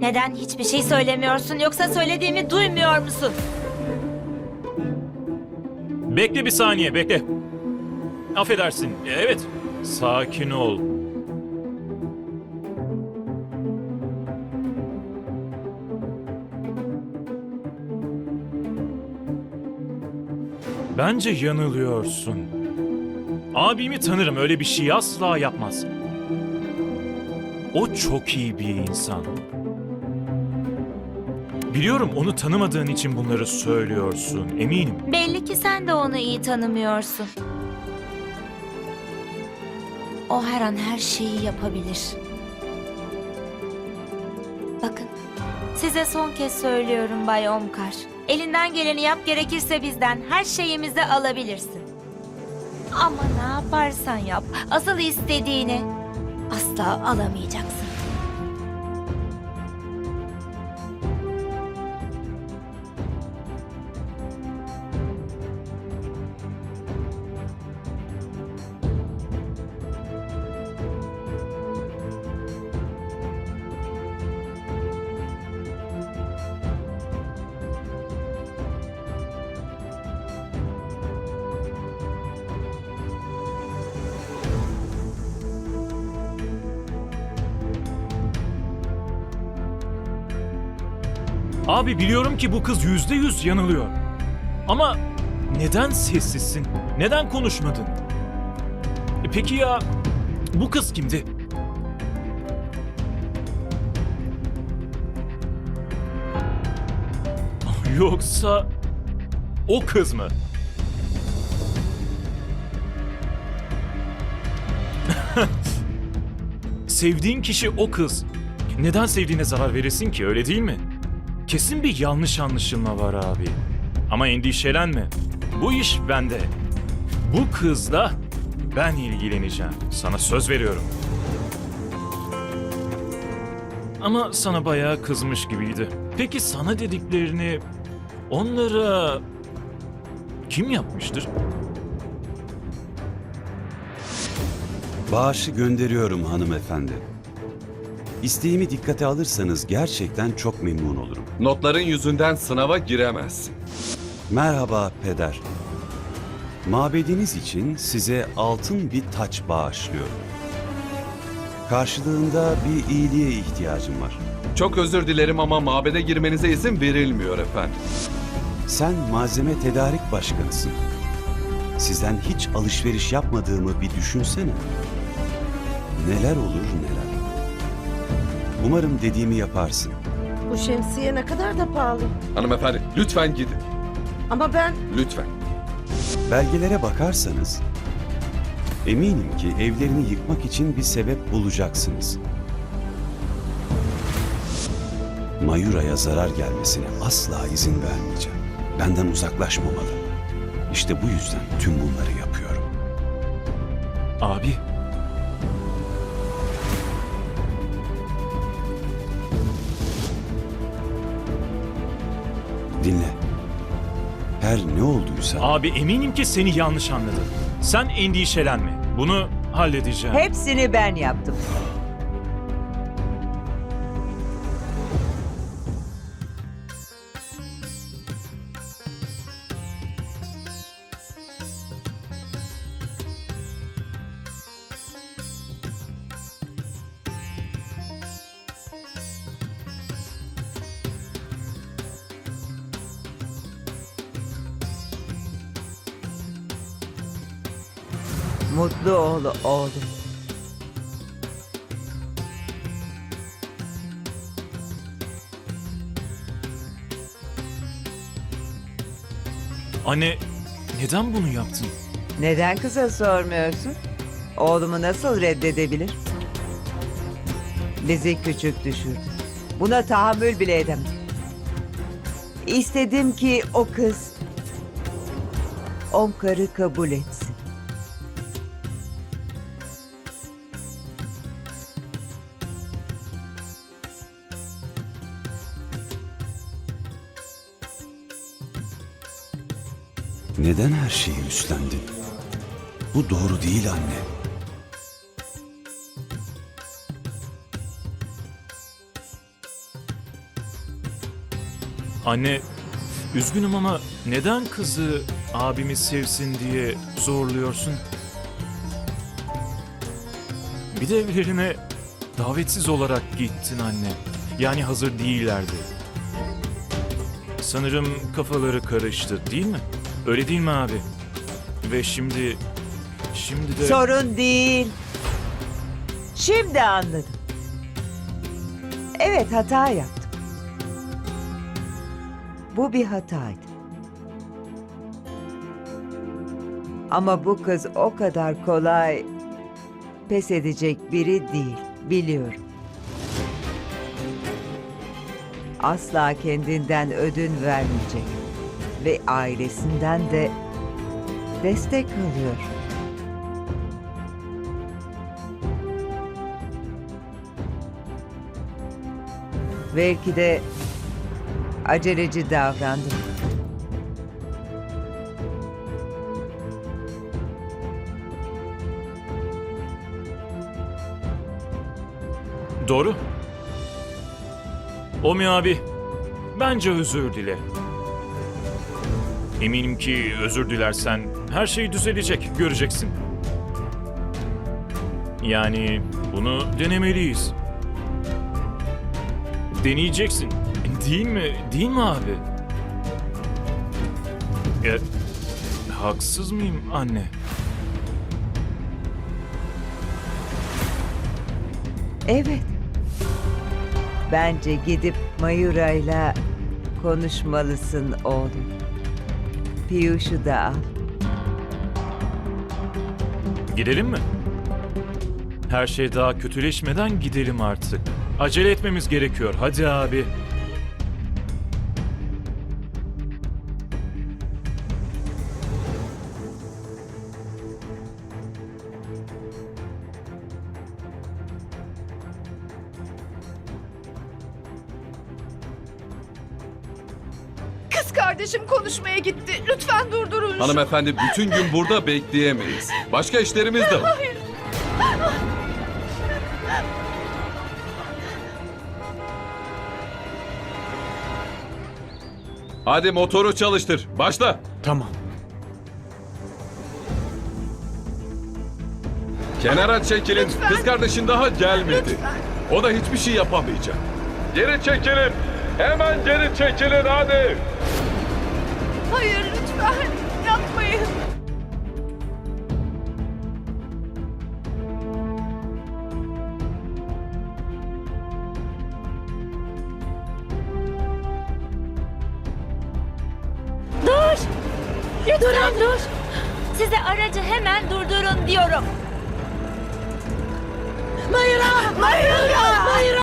Neden hiçbir şey söylemiyorsun yoksa söylediğimi duymuyor musun? Bekle bir saniye, bekle. Affedersin. Evet, sakin ol. Bence yanılıyorsun. Abimi tanırım, öyle bir şey asla yapmaz. O çok iyi bir insan. Biliyorum onu tanımadığın için bunları söylüyorsun, eminim. Belli ki sen de onu iyi tanımıyorsun. O her an her şeyi yapabilir. Bakın, size son kez söylüyorum Bay Omkar. Elinden geleni yap gerekirse bizden her şeyimizi alabilirsin. Ama ne yaparsan yap, asıl istediğini asla alamayacaksın. Abi biliyorum ki bu kız yüzde yüz yanılıyor. Ama neden sessizsin? Neden konuşmadın? E peki ya bu kız kimdi? Yoksa o kız mı? Sevdiğin kişi o kız. Neden sevdiğine zarar veresin ki öyle değil mi? Kesin bir yanlış anlaşılma var abi. Ama endişelenme. Bu iş bende. Bu kızla ben ilgileneceğim. Sana söz veriyorum. Ama sana bayağı kızmış gibiydi. Peki sana dediklerini onlara kim yapmıştır? Bağışı gönderiyorum hanımefendi. İsteğimi dikkate alırsanız gerçekten çok memnun olurum. Notların yüzünden sınava giremezsin. Merhaba peder. Mabediniz için size altın bir taç bağışlıyorum. Karşılığında bir iyiliğe ihtiyacım var. Çok özür dilerim ama mabede girmenize izin verilmiyor efendim. Sen malzeme tedarik başkanısın. Sizden hiç alışveriş yapmadığımı bir düşünsene. Neler olur neler. Umarım dediğimi yaparsın. Bu şemsiye ne kadar da pahalı. Hanımefendi lütfen gidin. Ama ben Lütfen. Belgelere bakarsanız eminim ki evlerini yıkmak için bir sebep bulacaksınız. Mayura'ya zarar gelmesine asla izin vermeyeceğim. Benden uzaklaşmamalı. İşte bu yüzden tüm bunları yapıyorum. Abi. Dinle. Her ne olduysa Abi eminim ki seni yanlış anladı. Sen endişelenme. Bunu halledeceğim. Hepsini ben yaptım. Mutlu ol oğlum. Anne, neden bunu yaptın? Neden kıza sormuyorsun? Oğlumu nasıl reddedebilir? Bizi küçük düşürdü. Buna tahammül bile edemem. İstedim ki o kız Omkar'ı kabul etsin. Neden her şeyi üstlendin? Bu doğru değil anne. Anne, üzgünüm ama neden kızı abimi sevsin diye zorluyorsun? Bir de evlerine davetsiz olarak gittin anne. Yani hazır değillerdi. Sanırım kafaları karıştı değil mi? Öyle değil mi abi? Ve şimdi... Şimdi de... Sorun değil. Şimdi anladım. Evet hata yaptım. Bu bir hataydı. Ama bu kız o kadar kolay pes edecek biri değil. Biliyorum. Asla kendinden ödün vermeyecek. Ve ailesinden de destek alıyor. Belki de aceleci davrandım. Doğru. Omi abi, bence özür dile. Eminim ki özür dilersen her şey düzelecek, göreceksin. Yani bunu denemeliyiz. Deneyeceksin. Değil mi? Değil mi abi? E, haksız mıyım anne? Evet. Bence gidip Mayura'yla konuşmalısın oğlum. Piyuş'u da. Gidelim mi? Her şey daha kötüleşmeden gidelim artık. Acele etmemiz gerekiyor. Hadi abi. Kız kardeşim konuşmaya gitti. Lütfen durdurun şunu. Hanımefendi bütün gün burada bekleyemeyiz. Başka işlerimiz de var. Hadi motoru çalıştır. Başla. Tamam. Kenara çekilin. Kız kardeşin daha gelmedi. O da hiçbir şey yapamayacak. Geri çekilin. Hemen geri çekilin hadi. Hayır lütfen yapmayın. Dur! Lütfen Durun dur. Size aracı hemen durdurun diyorum. Mayra! Mayra! Mayra!